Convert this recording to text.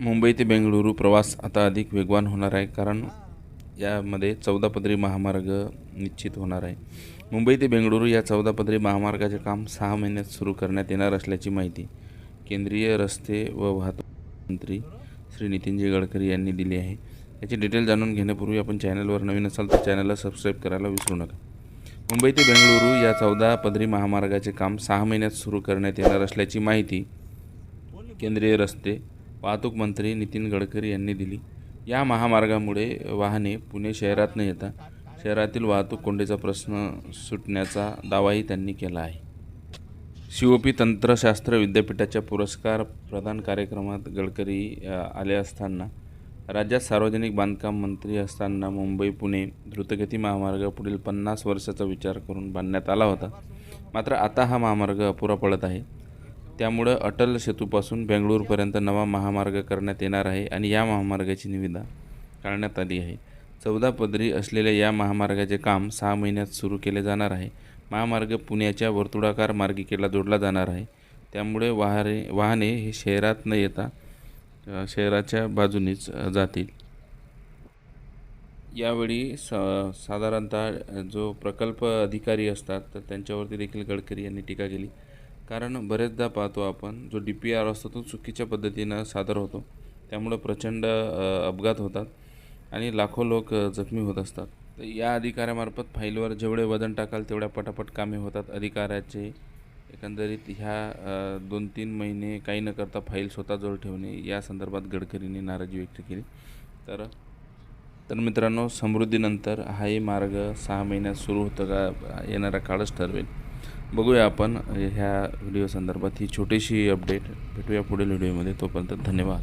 मुंबई ते बेंगळुरू प्रवास आता अधिक वेगवान होणार आहे कारण यामध्ये चौदा पदरी महामार्ग निश्चित होणार आहे. मुंबई ते बेंगळुरू या चौदा पदरी महामार्गाचे काम सहा महिन्यात सुरू करण्यात येणार असल्याची माहिती केंद्रीय रस्ते व वाहतूक मंत्री श्री नितीनजी गडकरी यांनी दिली आहे. याची डिटेल जाणून घेण्यापूर्वी आपण चॅनलवर नवीन असाल तर चॅनलला सबस्क्राईब करायला विसरू नका. मुंबई ते बेंगळुरू या चौदा पदरी महामार्गाचे काम सहा महिन्यात सुरू करण्यात येणार असल्याची माहिती केंद्रीय रस्ते वाहतूक मंत्री नितीन गडकरी यांनी दिली. या महामार्गामुळे वाहने पुणे शहरात न येता शहरातील वाहतूक कोंडीचा प्रश्न सुटण्याचा दावाही त्यांनी केला आहे. शिवोपी तंत्रशास्त्र विद्यापीठाच्या पुरस्कार प्रदान कार्यक्रमात गडकरी आले असताना राज्यात सार्वजनिक बांधकाम मंत्री असताना मुंबई पुणे द्रुतगती महामार्ग पुढील पन्नास वर्षाचा विचार करून बांधण्यात आला होता. मात्र आता हा महामार्ग अपुरा पडत आहे. त्यामुळं अटल सेतूपासून बेंगळूरपर्यंत नवा महामार्ग करण्यात येणार आहे आणि या महामार्गाची निविदा काढण्यात आली आहे. चौदा पदरी असलेल्या या महामार्गाचे काम सहा महिन्यात सुरू केले जाणार आहे. महामार्ग पुण्याच्या वर्तुळाकार मार्गिकेला जोडला जाणार आहे. त्यामुळे वाहने वाहने हे शहरात न येता शहराच्या बाजूनीच जातील. यावेळी स साधारणतः जो प्रकल्प अधिकारी असतात तर त्यांच्यावरती देखील गडकरी यांनी टीका केली. कारण बरेचदा पाहतो आपण जो डी पी आर असतो तो चुकीच्या पद्धतीनं सादर होतो. त्यामुळं प्रचंड अपघात होतात आणि लाखो लोक जखमी होत असतात. तर या अधिकाऱ्यामार्फत फाईलवर जेवढे वजन टाकाल तेवढ्या पटापट कामे होतात अधिकाऱ्याचे. एकंदरीत ह्या दोन तीन महिने काही न करता फाईल स्वतःजवळ ठेवणे या संदर्भात गडकरींनी नाराजी व्यक्त केली. तर तर मित्रांनो समृद्धीनंतर हाही मार्ग सहा महिन्यात सुरू होतं का येणारा काळच ठरवेल. बघूया आपण ह्या व्हिडिओ संदर्भात ही छोटीशी अपडेट भेटूया पुढील व्हिडिओमध्ये तोपर्यंत धन्यवाद.